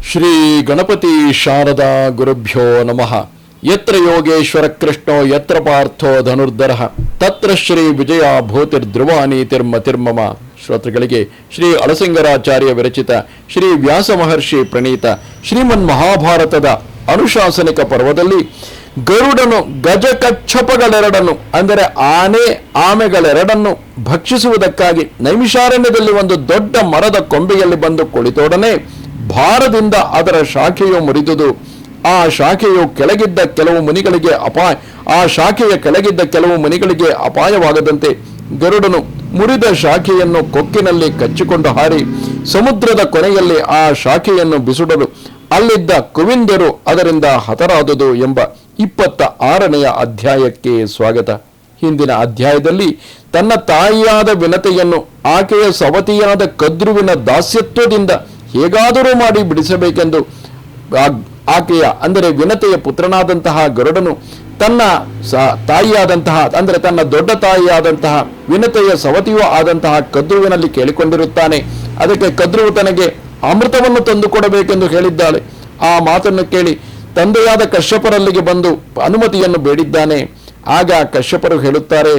ಶ್ರೀ ಗಣಪತಿ ಶಾರದಾ ಗುರುಭ್ಯೋ ನಮಃ. ಯತ್ರ ಯೋಗೇಶ್ವರ ಕೃಷ್ಣೋ, ಯತ್ರ ಪಾರ್ಥೋ ಧನುರ್ಧರ. ತತ್ರ ಶ್ರೀ ವಿಜಯ ತಿರ್ಮ ತಿರ್ಮಮ. ಶ್ರೋತೃಗಳಿಗೆ ಶ್ರೀ ಅಳಸಿಂಗರಾಚಾರ್ಯ ವಿರಚಿತ ಶ್ರೀ ವ್ಯಾಸ ಮಹರ್ಷಿ ಪ್ರಣೀತ ಶ್ರೀಮನ್ ಮಹಾಭಾರತದ ಅನುಶಾಸನಿಕ ಪರ್ವದಲ್ಲಿ ಗರುಡನು ಗಜ ಕಚ್ಚಪಗಳೆರಡನ್ನು ಅಂದರೆ ಆನೆ ಆಮೆಗಳೆರಡನ್ನು ಭಕ್ಷಿಸುವುದಕ್ಕಾಗಿ ನೈಮಿಷಾರಣ್ಯದಲ್ಲಿ ಒಂದು ದೊಡ್ಡ ಮರದ ಕೊಂಬೆಯಲ್ಲಿ ಬಂದು ಕುಳಿತೊಡನೆ ಭಾರದಿಂದ ಅದರ ಶಾಖೆಯು ಮುರಿದುದು. ಆ ಶಾಖೆಯು ಕೆಳಗಿದ್ದ ಕೆಲವು ಮುನಿಗಳಿಗೆ ಅಪಾಯ, ಆ ಶಾಖೆಯ ಕೆಳಗಿದ್ದ ಕೆಲವು ಮುನಿಗಳಿಗೆ ಅಪಾಯವಾಗದಂತೆ ಗರುಡನು ಮುರಿದ ಶಾಖೆಯನ್ನು ಕೊಕ್ಕಿನಲ್ಲಿ ಕಚ್ಚಿಕೊಂಡು ಹಾರಿ, ಸಮುದ್ರದ ಕೊನೆಯಲ್ಲಿ ಆ ಶಾಖೆಯನ್ನು ಬಿಸುಡಲು ಅಲ್ಲಿದ್ದ ಕುವಿಂದರು ಅದರಿಂದ ಹತರಾದುದು ಎಂಬ ಇಪ್ಪತ್ತ ಆರನೆಯ ಅಧ್ಯಾಯಕ್ಕೆ ಸ್ವಾಗತ. ಹಿಂದಿನ ಅಧ್ಯಾಯದಲ್ಲಿ ತನ್ನ ತಾಯಿಯಾದ ವಿನತೆಯನ್ನು ಆಕೆಯ ಸವತಿಯಾದ ಕದ್ರುವಿನ ದಾಸ್ಯತ್ವದಿಂದ ಹೇಗಾದರೂ ಮಾಡಿ ಬಿಡಿಸಬೇಕೆಂದು ಆಕೆಯ, ಅಂದರೆ ವಿನತೆಯ ಪುತ್ರನಾದಂತಹ ಗರುಡನು ತನ್ನ ಸ ತಾಯಿಯಾದಂತಹ, ಅಂದರೆ ತನ್ನ ದೊಡ್ಡ ತಾಯಿಯಾದಂತಹ ವಿನತೆಯ ಸವತಿಯೂ ಆದಂತಹ ಕದ್ರುವಿನಲ್ಲಿ ಕೇಳಿಕೊಂಡಿರುತ್ತಾನೆ. ಅದಕ್ಕೆ ಕದ್ರುವು ತನಗೆ ಅಮೃತವನ್ನು ತಂದು ಕೊಡಬೇಕೆಂದು ಹೇಳಿದ್ದಾಳೆ. ಆ ಮಾತನ್ನು ಕೇಳಿ ತಂದೆಯಾದ ಕಶ್ಯಪರಲ್ಲಿಗೆ ಬಂದು ಅನುಮತಿಯನ್ನು ಬೇಡಿದ್ದಾನೆ. ಆಗ ಕಶ್ಯಪರು ಹೇಳುತ್ತಾರೆ,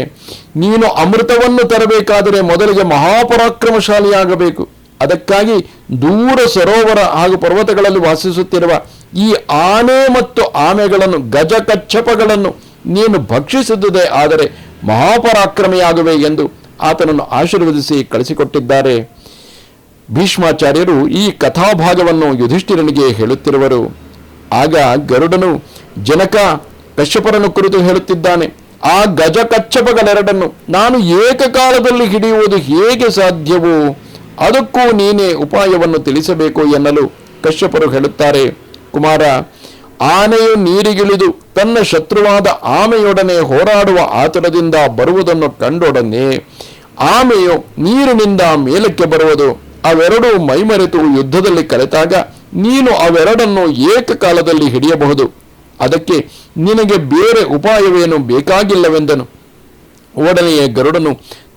ನೀನು ಅಮೃತವನ್ನು ತರಬೇಕಾದರೆ ಮೊದಲಿಗೆ ಮಹಾಪರಾಕ್ರಮಶಾಲಿಯಾಗಬೇಕು. ಅದಕ್ಕಾಗಿ ದೂರ ಸರೋವರ ಹಾಗೂ ಪರ್ವತಗಳಲ್ಲಿ ವಾಸಿಸುತ್ತಿರುವ ಈ ಆನೆ ಮತ್ತು ಆಮೆಗಳನ್ನು ಗಜ ಕಚ್ಚಪಗಳನ್ನು ನೀನು ಭಕ್ಷಿಸುವುದೇ ಆದರೆ ಮಹಾಪರಾಕ್ರಮಿಯಾಗುವೆ ಎಂದು ಆತನನ್ನು ಆಶೀರ್ವದಿಸಿ ಕಳಿಸಿಕೊಟ್ಟಿದ್ದಾರೆ. ಭೀಷ್ಮಾಚಾರ್ಯರು ಈ ಕಥಾಭಾಗವನ್ನು ಯುಧಿಷ್ಠಿರನಿಗೆ ಹೇಳುತ್ತಿರುವರು. ಆಗ ಗರುಡನು, ಜನಕ ಕಶ್ಯಪರನ್ನು ಕುರಿತು ಹೇಳುತ್ತಿದ್ದಾನೆ. ಆ ಗಜ ಕಚ್ಚಪಗಳೆರಡನ್ನು ನಾನು ಏಕಕಾಲದಲ್ಲಿ ಹಿಡಿಯುವುದು ಹೇಗೆ ಸಾಧ್ಯವೋ? ಅದಕ್ಕೂ ನೀನೇ ಉಪಾಯವನ್ನು ತಿಳಿಸಬೇಕು ಎನ್ನಲು ಕಶ್ಯಪರು ಹೇಳುತ್ತಾರೆ, ಕುಮಾರ, ಆನೆಯು ನೀರಿಗಿಳಿದು ತನ್ನ ಶತ್ರುವಾದ ಆಮೆಯೊಡನೆ ಹೋರಾಡುವ ಆತುರದಿಂದ ಬರುವುದನ್ನು ಕಂಡೊಡನೆ ಆಮೆಯು ನೀರಿನಿಂದ ಮೇಲಕ್ಕೆ ಬರುವುದು. ಅವೆರಡೂ ಮೈಮರೆತು ಯುದ್ಧದಲ್ಲಿ ಕಲಿತಾಗ ನೀನು ಅವೆರಡನ್ನು ಏಕಕಾಲದಲ್ಲಿ ಹಿಡಿಯಬಹುದು. ಅದಕ್ಕೆ ನಿನಗೆ ಬೇರೆ ಉಪಾಯವೇನು ಬೇಕಾಗಿಲ್ಲವೆಂದನು. ಒಡನೆಯೇ ಗರುಡನು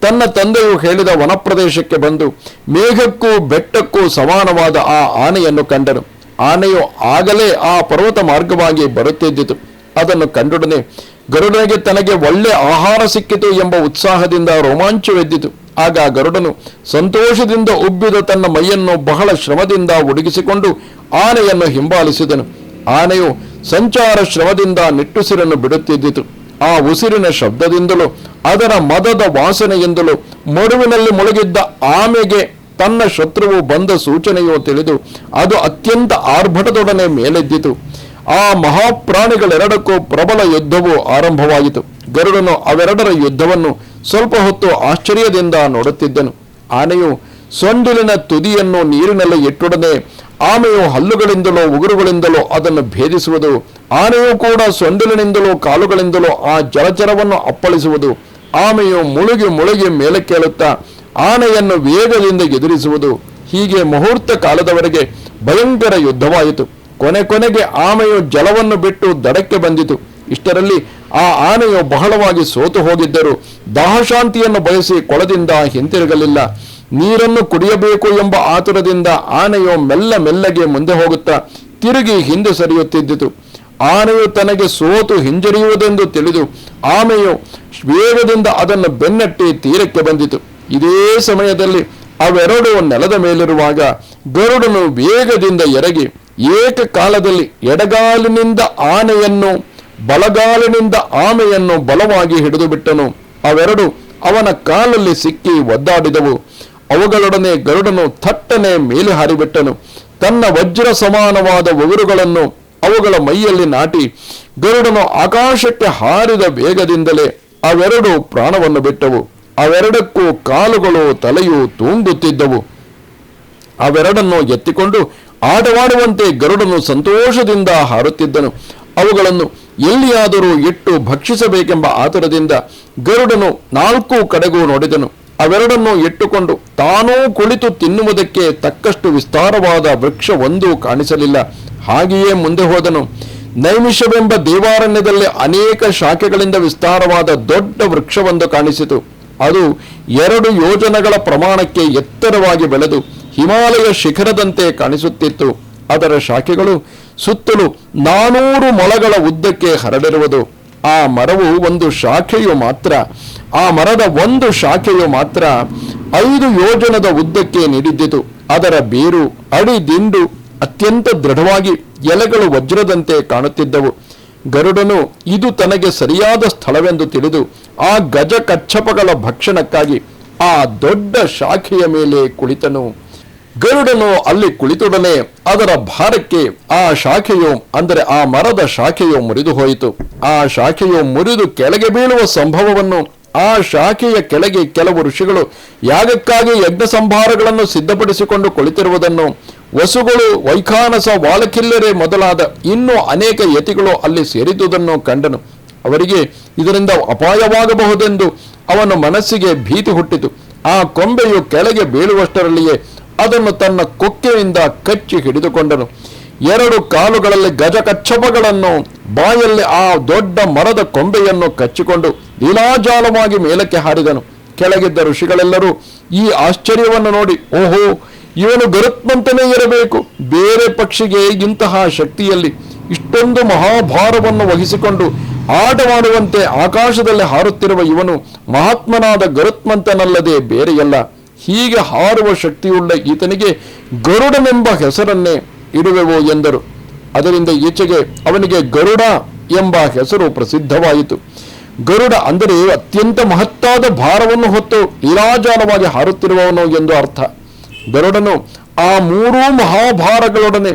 ತನ್ನ ತಂದೆಯು ಹೇಳಿದ ವನಪ್ರದೇಶಕ್ಕೆ ಬಂದು ಮೇಘಕ್ಕೂ ಬೆಟ್ಟಕ್ಕೂ ಸಮಾನವಾದ ಆ ಆನೆಯನ್ನು ಕಂಡನು. ಆನೆಯು ಆಗಲೇ ಆ ಪರ್ವತ ಮಾರ್ಗವಾಗಿ ಬರುತ್ತಿದ್ದಿತು. ಅದನ್ನು ಕಂಡೊಡನೆ ಗರುಡನಿಗೆ ತನಗೆ ಒಳ್ಳೆ ಆಹಾರ ಸಿಕ್ಕಿತು ಎಂಬ ಉತ್ಸಾಹದಿಂದ ರೋಮಾಂಚವೆದ್ದಿತು. ಆಗ ಗರುಡನು ಸಂತೋಷದಿಂದ ಉಬ್ಬಿದ ತನ್ನ ಮೈಯನ್ನು ಬಹಳ ಶ್ರಮದಿಂದ ಉಡುಗಿಸಿಕೊಂಡು ಆನೆಯನ್ನು ಹಿಂಬಾಲಿಸಿದನು. ಆನೆಯು ಸಂಚಾರ ಶ್ರಮದಿಂದ ನಿಟ್ಟುಸಿರನ್ನು ಬಿಡುತ್ತಿದ್ದಿತು. ಆ ಉಸಿರಿನ ಶಬ್ದದಿಂದಲೂ, ಅದರ ಮದದ ವಾಸನೆಯಿಂದಲೂ ಮಡುವಿನಲ್ಲಿ ಮುಳುಗಿದ್ದ ಆಮೆಗೆ ತನ್ನ ಶತ್ರುವು ಬಂದ ಸೂಚನೆಯು ತಿಳಿದು, ಅದು ಅತ್ಯಂತ ಆರ್ಭಟದೊಡನೆ ಮೇಲೆದ್ದಿತು. ಆ ಮಹಾಪ್ರಾಣಿಗಳೆರಡಕ್ಕೂ ಪ್ರಬಲ ಯುದ್ಧವು ಆರಂಭವಾಯಿತು ಗರುಡನು ಅವೆರಡರ ಯುದ್ಧವನ್ನು ಸ್ವಲ್ಪ ಹೊತ್ತು ಆಶ್ಚರ್ಯದಿಂದ ನೋಡುತ್ತಿದ್ದನು. ಆನೆಯು ಸೊಂಡಿಲಿನ ತುದಿಯನ್ನು ನೀರಿನಲ್ಲಿ ಇಟ್ಟೊಡನೆ ಆಮೆಯು ಹಲ್ಲುಗಳಿಂದಲೋ ಉಗುರುಗಳಿಂದಲೋ ಅದನ್ನು ಭೇದಿಸುವುದು, ಆನೆಯು ಕೂಡ ಸೊಂಡಿಲಿನಿಂದಲೋ ಕಾಲುಗಳಿಂದಲೋ ಆ ಜಲಚರವನ್ನು ಅಪ್ಪಳಿಸುವುದು, ಆಮೆಯು ಮುಳುಗಿ ಮುಳುಗಿ ಮೇಲಕ್ಕೇಳುತ್ತಾ ಆನೆಯನ್ನು ವೇಗದಿಂದ ಎದುರಿಸುವುದು. ಹೀಗೆ ಮುಹೂರ್ತ ಕಾಲದವರೆಗೆ ಭಯಂಕರ ಯುದ್ಧವಾಯಿತು. ಕೊನೆ ಕೊನೆಗೆ ಆಮೆಯು ಜಲವನ್ನು ಬಿಟ್ಟು ದಡಕ್ಕೆ ಬಂದಿತು. ಇಷ್ಟರಲ್ಲಿ ಆ ಆನೆಯು ಬಹಳವಾಗಿ ಸೋತು ಹೋಗಿದ್ದರು ದಾಹಶಾಂತಿಯನ್ನು ಬಯಸಿ ಕೊಳದಿಂದ ಹಿಂತಿರುಗಲಿಲ್ಲ. ನೀರನ್ನು ಕುಡಿಯಬೇಕು ಎಂಬ ಆತುರದಿಂದ ಆನೆಯು ಮೆಲ್ಲ ಮೆಲ್ಲಗೆ ಮುಂದೆ ಹೋಗುತ್ತಾ ತಿರುಗಿ ಹಿಂದೆ ಸರಿಯುತ್ತಿದ್ದಿತು. ಆನೆಯು ತನಗೆ ಸೋತು ಹಿಂಜರಿಯುವುದೆಂದು ತಿಳಿದು ಆಮೆಯು ವೇಗದಿಂದ ಅದನ್ನು ಬೆನ್ನಟ್ಟಿ ತೀರಕ್ಕೆ ಬಂದಿತು. ಇದೇ ಸಮಯದಲ್ಲಿ ಅವೆರಡು ನೆಲದ ಮೇಲಿರುವಾಗ ಗರುಡನು ವೇಗದಿಂದ ಎರಗಿ ಏಕಕಾಲದಲ್ಲಿ ಎಡಗಾಲಿನಿಂದ ಆನೆಯನ್ನು ಬಲಗಾಲಿನಿಂದ ಆಮೆಯನ್ನು ಬಲವಾಗಿ ಹಿಡಿದು ಬಿಟ್ಟನು. ಅವೆರಡು ಅವನ ಕಾಲಲ್ಲಿ ಸಿಕ್ಕಿ ಒದ್ದಾಡಿದವು. ಅವುಗಳೊಡನೆ ಗರುಡನು ಥಟ್ಟನೆ ಮೇಲೆ ಹಾರಿಬಿಟ್ಟನು. ತನ್ನ ವಜ್ರ ಸಮಾನವಾದ ಉಗುರುಗಳನ್ನು ಅವುಗಳ ಮೈಯಲ್ಲಿ ನಾಟಿ ಗರುಡನು ಆಕಾಶಕ್ಕೆ ಹಾರಿದ ವೇಗದಿಂದಲೇ ಅವೆರಡು ಪ್ರಾಣವನ್ನು ಬಿಟ್ಟವು. ಅವೆರಡಕ್ಕೂ ಕಾಲುಗಳು ತಲೆಯು ತೂಂಗುತ್ತಿದ್ದವು. ಅವೆರಡನ್ನು ಎತ್ತಿಕೊಂಡು ಆಟವಾಡುವಂತೆ ಗರುಡನು ಸಂತೋಷದಿಂದ ಹಾರುತ್ತಿದ್ದನು. ಅವುಗಳನ್ನು ಎಲ್ಲಿಯಾದರೂ ಇಟ್ಟು ಭಕ್ಷಿಸಬೇಕೆಂಬ ಆತುರದಿಂದ ಗರುಡನು ನಾಲ್ಕು ಕಡೆಗೂ ನೋಡಿದನು. ಅವೆರಡನ್ನು ಇಟ್ಟುಕೊಂಡು ತಾನೂ ಕುಳಿತು ತಿನ್ನುವುದಕ್ಕೆ ತಕ್ಕಷ್ಟು ವಿಸ್ತಾರವಾದ ವೃಕ್ಷ ಒಂದೂ ಕಾಣಿಸಲಿಲ್ಲ. ಹಾಗೆಯೇ ಮುಂದೆ ಹೋದನು. ನೈಮಿಷವೆಂಬ ದೇವಾರಣ್ಯದಲ್ಲಿ ಅನೇಕ ಶಾಖೆಗಳಿಂದ ವಿಸ್ತಾರವಾದ ದೊಡ್ಡ ವೃಕ್ಷವೊಂದು ಕಾಣಿಸಿತು. ಅದು ಎರಡು ಯೋಜನೆಗಳ ಪ್ರಮಾಣಕ್ಕೆ ಎತ್ತರವಾಗಿ ಬೆಳೆದು ಹಿಮಾಲಯ ಶಿಖರದಂತೆ ಕಾಣಿಸುತ್ತಿತ್ತು. ಅದರ ಶಾಖೆಗಳು ಸುತ್ತಲೂ ನಾನೂರು ಮೊಳಗಳ ಉದ್ದಕ್ಕೆ ಹರಡಿರುವುದು. ಆ ಮರವು ಒಂದು ಶಾಖೆಯು ಮಾತ್ರ. ಆ ಮರದ ಒಂದು ಶಾಖೆಯು ಮಾತ್ರ ಐದು ಯೋಜನದ ಉದ್ದಕ್ಕೆ ನೀಡಿದ್ದಿತು. ಅದರ ಬೇರು, ಅಡಿ, ದಿಂಡು ಅತ್ಯಂತ ದೃಢವಾಗಿ ಎಲೆಗಳು ವಜ್ರದಂತೆ ಕಾಣುತ್ತಿದ್ದವು. ಗರುಡನು, ಇದು ತನಗೆ ಸರಿಯಾದ ಸ್ಥಳವೆಂದು ತಿಳಿದು ಆ ಗಜ ಕಚ್ಚಪಗಳ ಭಕ್ಷಣಕ್ಕಾಗಿ ಆ ದೊಡ್ಡ ಶಾಖೆಯ ಮೇಲೆ ಕುಳಿತನು. ಗರುಡನು ಅಲ್ಲಿ ಕುಳಿತೊಡನೆ ಅದರ ಭಾರಕ್ಕೆ ಆ ಶಾಖೆಯು, ಅಂದರೆ ಆ ಮರದ ಶಾಖೆಯು ಮುರಿದು ಹೋಯಿತು. ಆ ಶಾಖೆಯು ಮುರಿದು ಕೆಳಗೆ ಬೀಳುವ ಸಂಭವವನ್ನು, ಆ ಶಾಖೆಯ ಕೆಳಗೆ ಕೆಲವು ಋಷಿಗಳು ಯಾಗಕ್ಕಾಗಿ ಯಜ್ಞ ಸಂಭಾರಗಳನ್ನು ಸಿದ್ಧಪಡಿಸಿಕೊಂಡು ಕುಳಿತಿರುವುದನ್ನು, ವಸುಗಳು, ವೈಖಾನಸ, ವಾಲಕಿಲ್ಲರೆ ಮೊದಲಾದ ಇನ್ನೂ ಅನೇಕ ಯತಿಗಳು ಅಲ್ಲಿ ಸೇರಿದುದನ್ನು ಕಂಡನು. ಅವರಿಗೆ ಇದರಿಂದ ಅಪಾಯವಾಗಬಹುದೆಂದು ಅವನ ಮನಸ್ಸಿಗೆ ಭೀತಿ ಹುಟ್ಟಿತು. ಆ ಕೊಂಬೆಯು ಕೆಳಗೆ ಬೀಳುವಷ್ಟರಲ್ಲಿಯೇ ಅದನ್ನು ತನ್ನ ಕೊಕ್ಕೆಯಿಂದ ಕಚ್ಚಿ ಹಿಡಿದುಕೊಂಡನು. ಎರಡು ಕಾಲುಗಳಲ್ಲಿ ಗಜಕಚ್ಚಪಗಳನ್ನು ಬಾಯಲ್ಲಿ ಆ ದೊಡ್ಡ ಮರದ ಕೊಂಬೆಯನ್ನು ಕಚ್ಚಿಕೊಂಡು ಲೀಲಾಜಾಲವಾಗಿ ಮೇಲಕ್ಕೆ ಹಾರಿದನು. ಕೆಳಗಿದ್ದ ಋಷಿಗಳೆಲ್ಲರೂ ಈ ಆಶ್ಚರ್ಯವನ್ನು ನೋಡಿ, ಓಹೋ, ಇವನು ಗರುತ್ಮಂತನೇ ಇರಬೇಕು. ಬೇರೆ ಪಕ್ಷಿಗೆ ಇಂತಹ ಶಕ್ತಿಯಲ್ಲಿ ಇಷ್ಟೊಂದು ಮಹಾಭಾರವನ್ನು ವಹಿಸಿಕೊಂಡು ಆಟವಾಡುವಂತೆ ಆಕಾಶದಲ್ಲಿ ಹಾರುತ್ತಿರುವ ಇವನು ಮಹಾತ್ಮನಾದ ಗರುತ್ಮಂತನಲ್ಲದೆ ಬೇರೆಯಲ್ಲ. ಹೀಗೆ ಹಾರುವ ಶಕ್ತಿಯುಳ್ಳ ಈತನಿಗೆ ಗರುಡನೆಂಬ ಹೆಸರನ್ನೇ ಇಡುವೆವು ಎಂದರು. ಅದರಿಂದ ಈಚೆಗೆ ಅವನಿಗೆ ಗರುಡ ಎಂಬ ಹೆಸರು ಪ್ರಸಿದ್ಧವಾಯಿತು. ಗರುಡ ಅಂದರೆ ಅತ್ಯಂತ ಮಹತ್ತಾದ ಭಾರವನ್ನು ಹೊತ್ತು ಲೀಲಾಜಾಲವಾಗಿ ಹಾರುತ್ತಿರುವವನು ಎಂದು ಅರ್ಥ. ಗರುಡನು ಆ ಮೂರೂ ಮಹಾಭಾರಗಳೊಡನೆ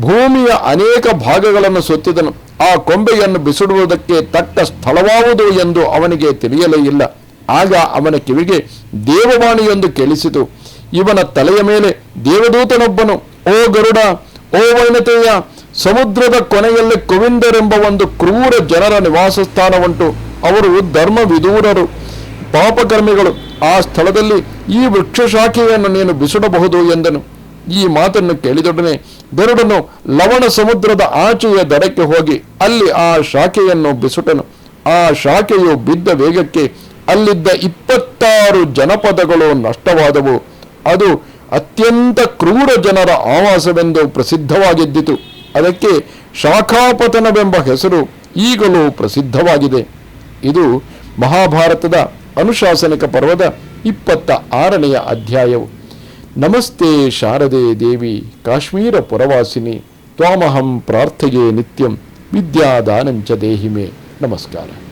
ಭೂಮಿಯ ಅನೇಕ ಭಾಗಗಳನ್ನು ಸುತ್ತಿದನು ಆ ಕೊಂಬೆಯನ್ನು ಬಿಸಿಡುವುದಕ್ಕೆ ತಕ್ಕ ಸ್ಥಳವಾವುದು ಎಂದು ಅವನಿಗೆ ತಿಳಿಯಲೇ ಇಲ್ಲ. ಆಗ ಅವನ ಕಿವಿಗೆ ದೇವವಾಣಿಯೊಂದು ಕೇಳಿಸಿತು. ಇವನ ತಲೆಯ ಮೇಲೆ ದೇವದೂತನೊಬ್ಬನು, ಓ ಗರುಡ, ಓ ವೈನತೆಯ ಸಮುದ್ರದ ಕೊನೆಯಲ್ಲಿ ಕುವಿಂದರೆಂಬ ಒಂದು ಕ್ರೂರ ಜನರ ನಿವಾಸ ಸ್ಥಾನವುಂಟು ಅವರು ಧರ್ಮ ವಿದೂರರು ಪಾಪಕರ್ಮಿಗಳು ಆ ಸ್ಥಳದಲ್ಲಿ ಈ ವೃಕ್ಷ ಶಾಖೆಯನ್ನು ನೀನು ಬಿಸಿಡಬಹುದು ಎಂದನು. ಈ ಮಾತನ್ನು ಕೇಳಿದೊಡನೆ ಗರುಡನು ಲವಣ ಸಮುದ್ರದ ಆಚೆಯ ದಡಕ್ಕೆ ಹೋಗಿ ಅಲ್ಲಿ ಆ ಶಾಖೆಯನ್ನು ಬಿಸುಟನು. ಆ ಶಾಖೆಯು ಬಿದ್ದ ವೇಗಕ್ಕೆ ಅಲ್ಲಿದ್ದ ಇಪ್ಪತ್ತಾರು ಜನಪದಗಳು ನಷ್ಟವಾದವು. ಅದು ಅತ್ಯಂತ ಕ್ರೂರ ಜನರ ಆವಾಸವೆಂದು ಪ್ರಸಿದ್ಧವಾಗಿದ್ದಿತು. ಅದಕ್ಕೆ ಶಾಖಾಪತನವೆಂಬ ಹೆಸರು ಈಗಲೂ ಪ್ರಸಿದ್ಧವಾಗಿದೆ. ಇದು ಮಹಾಭಾರತದ ಅನುಶಾಸನಿಕ ಪರ್ವದ ಇಪ್ಪತ್ತ ಆರನೆಯ ಅಧ್ಯಾಯವು. ನಮಸ್ತೆ ಶಾರದೆ ದೇವಿ, ಕಾಶ್ಮೀರ ಪುರವಾಸಿನಿ, ತ್ವಾಮಹಂ ಪ್ರಾರ್ಥೆಯೇ ನಿತ್ಯಂ ವಿದ್ಯಾದಾನಂಚ ದೇಹಿಮೆ. ನಮಸ್ಕಾರ.